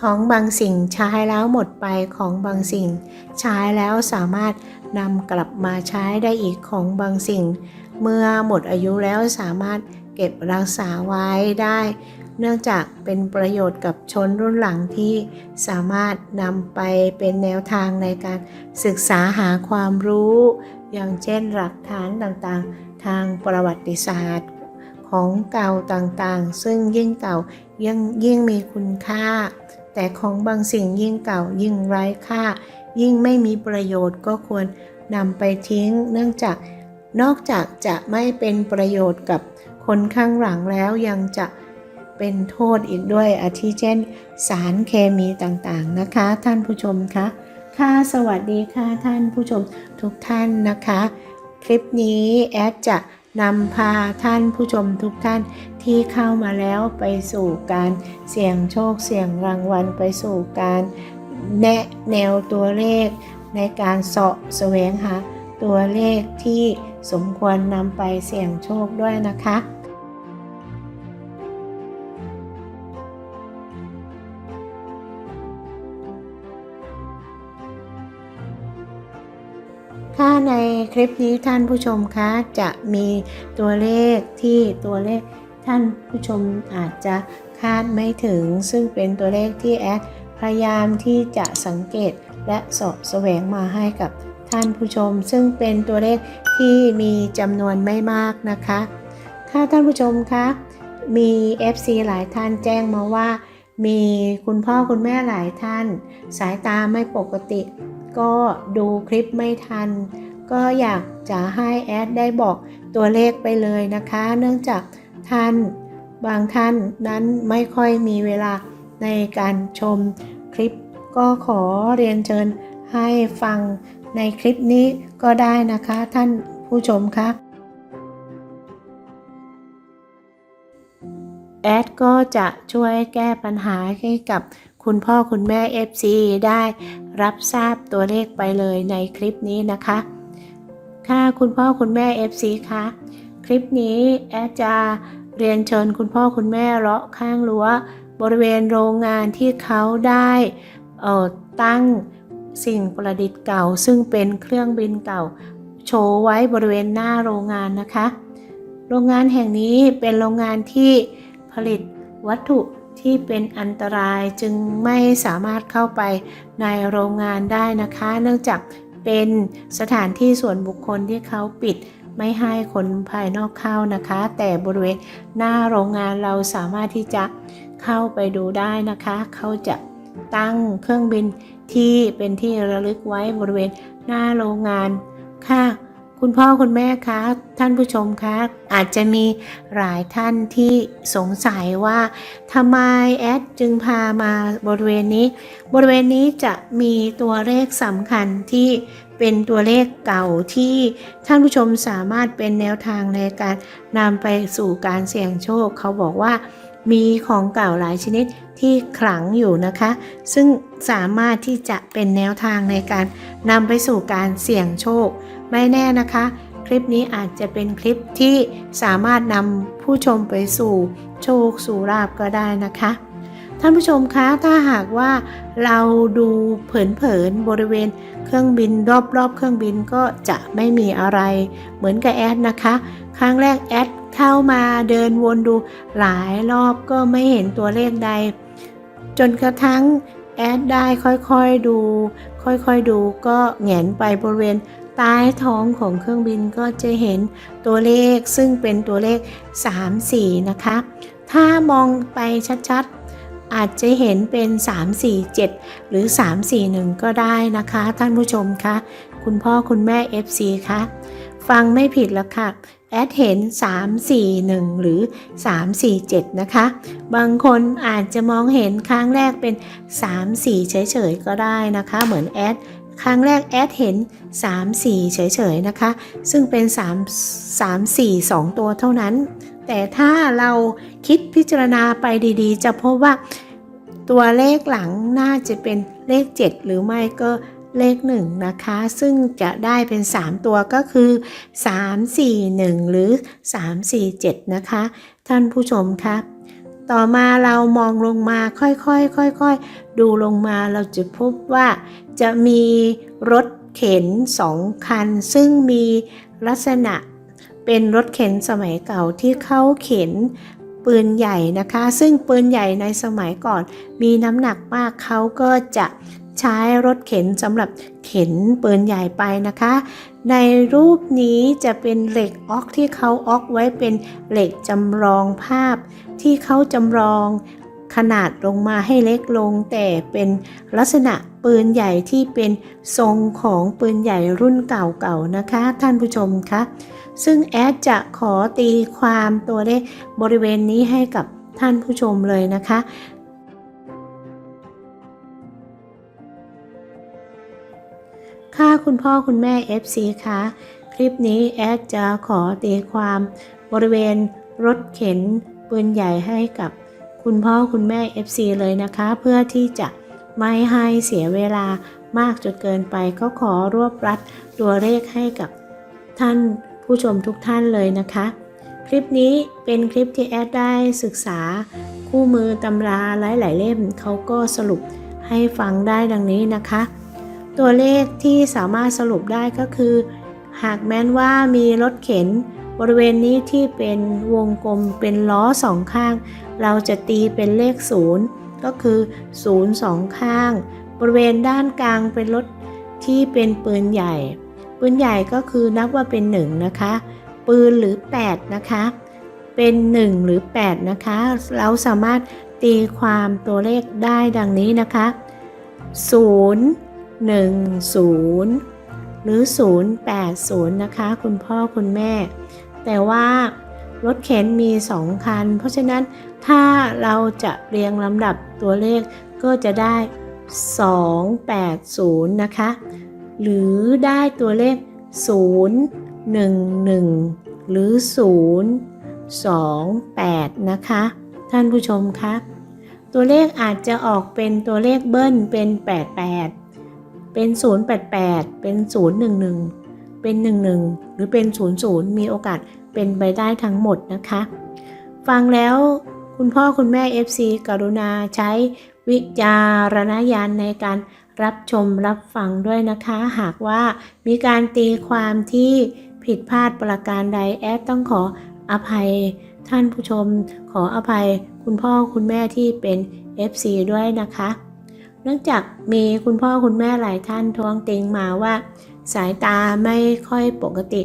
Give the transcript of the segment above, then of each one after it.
ของบางสิ่งใช้แล้วหมดไปของบางสิ่ง ใช้แล้วสามารถนำกลับมาใช้ได้อีกของบางสิ่ง เมื่อหมดอายุแล้วสามารถเก็บรักษาไว้ได้ เนื่องจากเป็นประโยชน์กับชนรุ่นหลังที่สามารถนำไปเป็นแนวทางในการศึกษาหาความรู้ อย่างเช่นหลักฐานต่างๆ ทางประวัติศาสตร์ของเก่าต่างๆ ซึ่งยิ่งเก่ายิ่งยิ่งมีคุณค่า แต่ของบางสิ่งยิ่งเก่ายิ่งไร้ค่า ยิ่งไม่มีประโยชน์ก็ควรนำไปทิ้ง เนื่องจากนอกจากจะไม่เป็นประโยชน์กับคนข้างหลังแล้วยังจะเป็นโทษอีกด้วยอาทิเช่น สารเคมีต่างๆนะคะ ท่านผู้ชมคะค่ะสวัสดีค่ะท่านผู้ชมทุกท่านนะคะ คลิปนี้แอดจะ นำพาท่านผู้ชมทุกท่านที่เข้ามาแล้วไปสู่การเสี่ยงโชคเสี่ยงรางวัลไปสู่การแนะแนวตัวเลข ในการเสาะแสวงหาตัวเลขที่สมควรนำไปเสี่ยงโชคด้วยนะคะ ในคลิปนี้ท่านผู้ชมคะจะมีตัวเลขที่ตัวเลขท่านผู้ชมอาจจะคาดไม่ถึง ซึ่งเป็นตัวเลขที่แอดพยายามที่จะสังเกตและสอบแสวงมาให้กับท่านผู้ชม ซึ่งเป็นตัวเลขที่มีจำนวนไม่มากนะคะ ถ้าท่านผู้ชมคะมี FC หลายท่านแจ้งมาว่า มีคุณพ่อคุณแม่หลายท่าน สายตาไม่ปกติ ก็ดูคลิปไม่ทัน ก็อยากจะให้แอดได้บอกตัวเลขไปเลยนะคะ เนื่องจากท่านบางท่านนั้นไม่ค่อยมีเวลาในการชมคลิป ก็ขอเรียนเชิญให้ฟังในคลิปนี้ก็ได้นะคะท่านผู้ชมคะแอดก็จะช่วยแก้ปัญหาให้กับคุณพ่อคุณแม่ FC ได้รับทราบตัวเลขไปเลยในคลิปนี้นะคะ ค่ะคุณพ่อคุณแม่ FC คะคลิปนี้แอดจะเรียนเชิญคุณพ่อคุณแม่เลาะข้างรั้วบริเวณโรงงานที่เขาได้ออตั้งสิ่งประดิษฐ์เก่า ซึ่งเป็นเครื่องบินเก่า โชว์ไว้บริเวณหน้าโรงงานนะคะ โรงงานแห่งนี้เป็นโรงงานที่ผลิตวัตถุที่เป็นอันตรายจึงไม่สามารถเข้าไปในโรงงานได้นะคะ เนื่องจาก เป็นสถานที่ส่วนบุคคลที่เขาปิดไม่ให้คนภายนอกเข้านะคะ แต่บริเวณหน้าโรงงานเราสามารถที่จะเข้าไปดูได้นะคะ เขาจะตั้งเครื่องบินที่เป็นที่ระลึกไว้บริเวณหน้าโรงงานค่ะ คุณพ่อคุณแม่คะท่านผู้ชมคะอาจจะมีหลายท่านที่สงสัยว่าทำไมแอดจึงพามาบริเวณนี้ บริเวณนี้จะมีตัวเลขสำคัญที่เป็นตัวเลขเก่าที่ท่านผู้ชมสามารถเป็นแนวทางในการนำไปสู่การเสี่ยงโชค เขาบอกว่ามีของเก่าหลายชนิดที่ขลังอยู่นะคะ ซึ่งสามารถที่จะเป็นแนวทางในการนำไปสู่การเสี่ยงโชค ไม่แน่นะคะ คลิปนี้อาจจะเป็นคลิปที่สามารถนำผู้ชมไปสู่โชคสู่ลาบก็ได้นะคะ ท่านผู้ชมคะถ้าหากว่าเราดูเผินๆบริเวณเครื่องบินรอบๆ เครื่องบินก็จะไม่มีอะไรเหมือนกับแอดนะคะ ครั้งแรกแอดเข้ามาเดินวนดูหลายรอบก็ไม่เห็นตัวเลขใด จนกระทั่งแอดได้ค่อยๆดู ค่อยๆดูก็แหงนไปบริเวณ ใต้ท้องของเครื่องบินก็จะเห็นตัวเลขซึ่งเป็นตัวเลข 3 4 นะคะ ถ้ามองไปชัดๆ อาจจะเห็นเป็น 3 4 7 หรือ 3 4 1 ก็ได้นะคะ ท่านผู้ชมคะ คุณพ่อคุณแม่ FC คะฟังไม่ผิดแล้วค่ะแอดเห็น 3 4 1 หรือ 3 4 7 นะคะ บางคนอาจจะมองเห็นครั้งแรกเป็น 3 4 เฉยๆ ก็ได้นะคะ เหมือนแอด ครั้งแรกแอดเห็น 3 4 เฉยๆนะคะ ซึ่งเป็น 3 3 4 2 ตัวเท่านั้น แต่ถ้าเราคิดพิจารณาไปดีๆ จะพบว่าตัวเลขหลังน่าจะเป็นเลข 7 หรือไม่ก็เลข 1 นะคะ ซึ่งจะได้เป็น 3 ตัวก็คือ 3 4 1 หรือ 3 4 7 นะคะ ท่านผู้ชมคะ ต่อมาเรามองลงมาค่อยๆค่อยๆ ดูลงมาเราจะพบว่าจะมีรถเข็นสองคัน ซึ่งมีลักษณะเป็นรถเข็นสมัยเก่าที่เขาเข็นปืนใหญ่นะคะ ซึ่งปืนใหญ่ในสมัยก่อนมีน้ำหนักมากเขาก็จะ ใช้รถเข็นสำหรับเข็นปืนใหญ่ไปนะคะ ในรูปนี้จะเป็นเหล็กออกที่เขาออกไว้เป็นเหล็กจำลองภาพ ที่เขาจำลองขนาดลงมาให้เล็กลง แต่เป็นลักษณะปืนใหญ่ที่เป็นทรงของปืนใหญ่รุ่นเก่าๆนะคะ ท่านผู้ชมคะซึ่งแอดจะขอตีความตัวเลขบริเวณนี้ให้กับท่านผู้ชมเลยนะคะ ค่ะคุณพ่อคุณแม่ FC คะคลิปนี้แอดจะขอตีความบริเวณรถเข็นปืนใหญ่ให้กับคุณพ่อคุณแม่ FC เลยนะคะ เพื่อที่จะไม่ให้เสียเวลามากจนเกินไปก็ขอรวบรัดตัวเลขให้กับท่านผู้ชมทุกท่านเลยนะคะ คลิปนี้เป็นคลิปที่แอดได้ศึกษาคู่มือตำราหลาย ๆ เล่มเขาก็สรุปให้ฟังได้ดังนี้นะคะ ตัวเลขที่สามารถสรุปได้ก็คือ หากแม้นว่ามีรถเข็นบริเวณนี้ที่เป็นวงกลมเป็นล้อสองข้าง เราจะตีเป็นเลข 0 ก็คือ0สองข้าง บริเวณด้านกลางเป็นรถที่เป็นปืนใหญ่ ปืนใหญ่ก็คือนับว่าเป็น 1 นะคะ ปืนหรือ 8 นะคะ เป็น 1 หรือ 8 นะคะ เราสามารถตีความตัวเลขได้ดังนี้นะคะ 0 10 หรือ 080 นะคะ คุณพ่อคุณแม่ แต่ว่ารถเข็นมี 2 คัน เพราะฉะนั้นถ้าเราจะเรียงลำดับตัวเลขก็จะได้ 280 นะคะ หรือได้ตัวเลข 0 1 1 หรือ 0 2 8 นะคะ ท่านผู้ชมคะตัวเลขอาจจะออกเป็นตัวเลขเบิ้ลเป็น 88 เป็น 088 เป็น 011 เป็น 11 หรือเป็น 00 มีโอกาสเป็นไปได้ทั้งหมดนะคะ ฟังแล้วคุณพ่อคุณแม่ FC กรุณาใช้วิจารณญาณในการรับชมรับฟังด้วยนะคะ หากว่ามีการตีความที่ผิดพลาดประการใดแอดต้องขออภัยท่านผู้ชม ขออภัยคุณพ่อคุณแม่ที่เป็น FC ด้วยนะคะ เนื่องจากมีคุณพ่อคุณแม่หลายท่านทวงติงมาว่า สายตาไม่ค่อยปกติ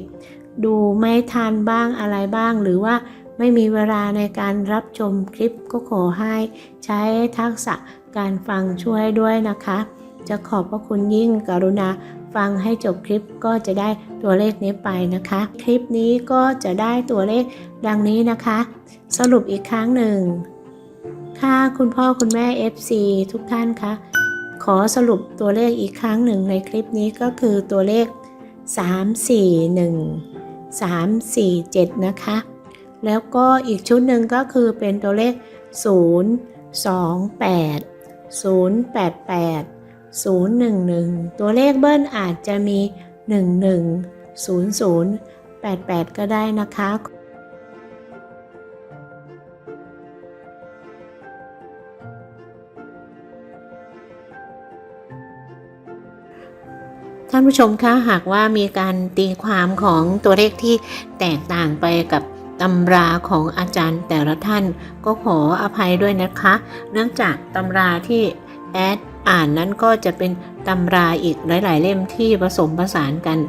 ดูไม่ทันบ้างอะไรบ้าง หรือว่าไม่มีเวลาในการรับชมคลิปก็ขอให้ใช้ทักษะการฟังช่วยด้วยนะคะ จะขอบพระคุณยิ่งกรุณาฟังให้จบคลิปก็จะได้ตัวเลขนี้ไปนะคะ คลิปนี้ก็จะได้ตัวเลขดังนี้นะคะ สรุปอีกครั้งหนึ่ง ค่ะคุณพ่อคุณแม่ FC ทุกท่านคะขอสรุปตัวเลขอีกครั้งหนึ่งในคลิปนี้ก็คือตัวเลข 3 4 1 3 4 7 นะคะ แล้วก็อีกชุดหนึ่งก็คือเป็นตัวเลข 0 2 8 0 8 8 0 1 1 ตัวเลขเบิ้ลอาจจะมี 1 1 0 0 8 8 ก็ได้นะคะ ท่านผู้ชมคะหากว่ามีการตีความของตัวเลขที่แตกต่างไปกับตำราของอาจารย์แต่ละท่านก็ขออภัยด้วยนะคะ เนื่องจากตำราที่แอดอ่านนั้นก็จะเป็นตำราอีกหลาย ๆ เล่มที่ผสมผสานกัน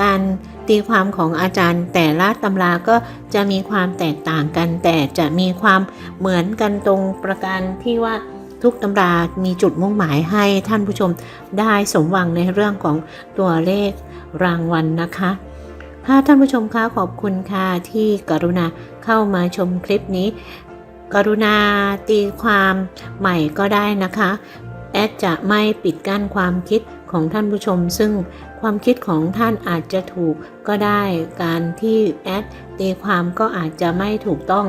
การตีความของอาจารย์แต่ละตำราก็จะมีความแตกต่างกัน แต่จะมีความเหมือนกันตรงประการที่ว่า ทุกตำรามีจุดมุ่งหมายให้ท่านผู้ชมได้สมหวังในเรื่องของตัวเลขรางวัลนะคะค่ะท่านผู้ชมคะขอบคุณค่ะที่กรุณาเข้ามาชมคลิปนี้ กรุณาตีความใหม่ก็ได้นะคะ แอดจะไม่ปิดกั้นความคิดของท่านผู้ชม ซึ่งความคิดของท่านอาจจะถูกก็ได้ การที่แอดตีความก็อาจจะไม่ถูกต้อง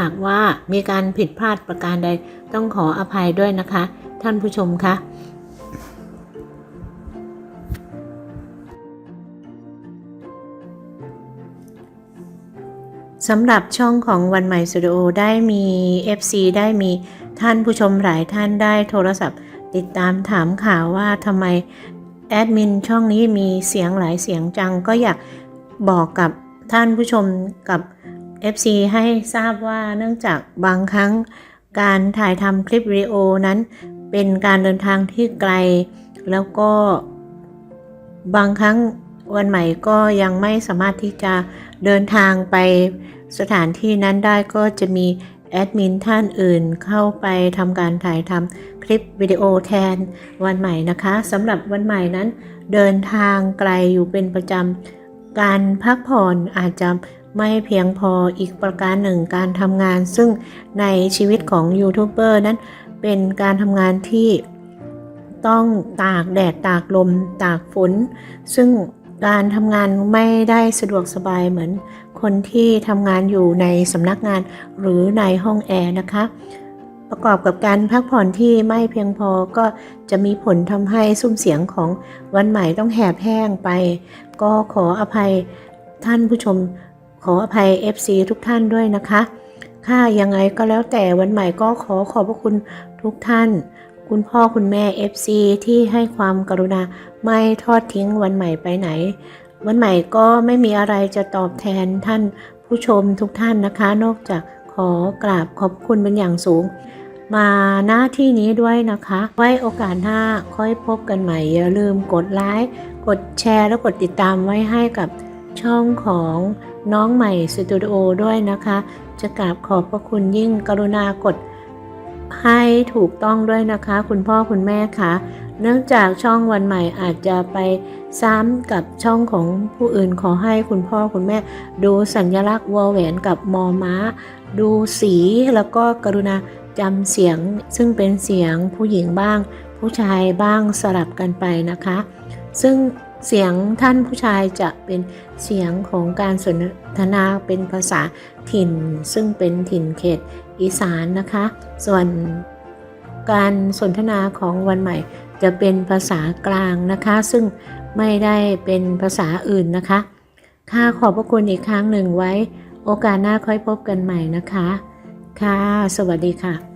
หากว่ามีการผิดพลาดประการใดต้องขออภัยด้วยนะคะ ท่านผู้ชมคะสำหรับช่องของวันใหม่สตูดิโอได้มี FC ได้มีท่านผู้ชมหลายท่านได้โทรศัพท์ ติดตามถามข่าวว่าทำไมแอดมินช่องนี้มีเสียงหลายเสียงจังก็อยากบอกกับท่านผู้ชมกับ FC ให้ทราบว่าเนื่องจากบางครั้งการถ่ายทำคลิปวิดีโอนั้น เป็นการเดินทางที่ไกล แล้วก็บางครั้งวันใหม่ก็ยังไม่สามารถที่จะเดินทางไปสถานที่นั้นได้ก็จะมีแอดมินท่านอื่นเข้าไปทำการถ่ายทำคลิปวิดีโอแทนวันใหม่นะคะสำหรับวันใหม่นั้น เดินทางไกลอยู่เป็นประจำการพักผ่อนอาจจะ ไม่เพียงพออีกประการหนึ่งการทำงาน ซึ่งในชีวิตของยูทูบเบอร์นั้นเป็นการทำงานที่ต้องตากแดดตากลม ตากฝน ซึ่งการทำงานไม่ได้สะดวกสบายเหมือนคนที่ทำงานอยู่ในสำนักงานหรือในห้องแอร์นะคะ ประกอบกับการพักผ่อนที่ไม่เพียงพอก็จะมีผลทำให้ซุ้มเสียงของวันใหม่ต้องแหบแห้งไป ก็ขออภัยท่านผู้ชม ขออภัย FC ทุกท่านด้วยนะคะ ค่ะยังไงก็แล้วแต่วันใหม่ก็ขอขอบพระคุณทุกท่าน คุณพ่อคุณแม่ FC ที่ให้ความกรุณาไม่ทอดทิ้งวันใหม่ไปไหน วันใหม่ก็ไม่มีอะไรจะตอบแทนท่านผู้ชมทุกท่านนะคะ นอกจากขอกราบขอบคุณเป็นอย่างสูง มาหน้าที่นี้ด้วยนะคะ ไว้โอกาสหน้าค่อยพบกันใหม่ อย่าลืมกดไลค์กดแชร์และกดติดตามไว้ให้กับช่องของ น้องใหม่สตูดิโอด้วยนะคะ จะกราบขอบพระคุณยิ่งกรุณากดให้ถูกต้องด้วยนะคะ คุณพ่อคุณแม่คะเนื่องจากช่องวันใหม่อาจจะไปซ้ำกับช่องของผู้อื่นขอให้คุณพ่อคุณแม่ ดูสัญลักษณ์วอแหวนกับมอม้า ดูสีแล้วก็กรุณาจำเสียงซึ่งเป็นเสียงผู้หญิงบ้าง ผู้ชายบ้างสลับกันไปนะคะ ซึ่ง เสียงท่านผู้ชายจะเป็นเสียงของการสนทนาเป็นภาษาถิ่น ซึ่งเป็นถิ่นเขตอีสานนะคะ ส่วนการสนทนาของวันใหม่จะเป็นภาษากลางนะคะ ซึ่งไม่ได้เป็นภาษาอื่นนะคะค่ะขอบพระคุณอีกครั้งหนึ่งไว้ โอกาสหน้าค่อยพบกันใหม่นะคะ ค่ะ สวัสดีค่ะ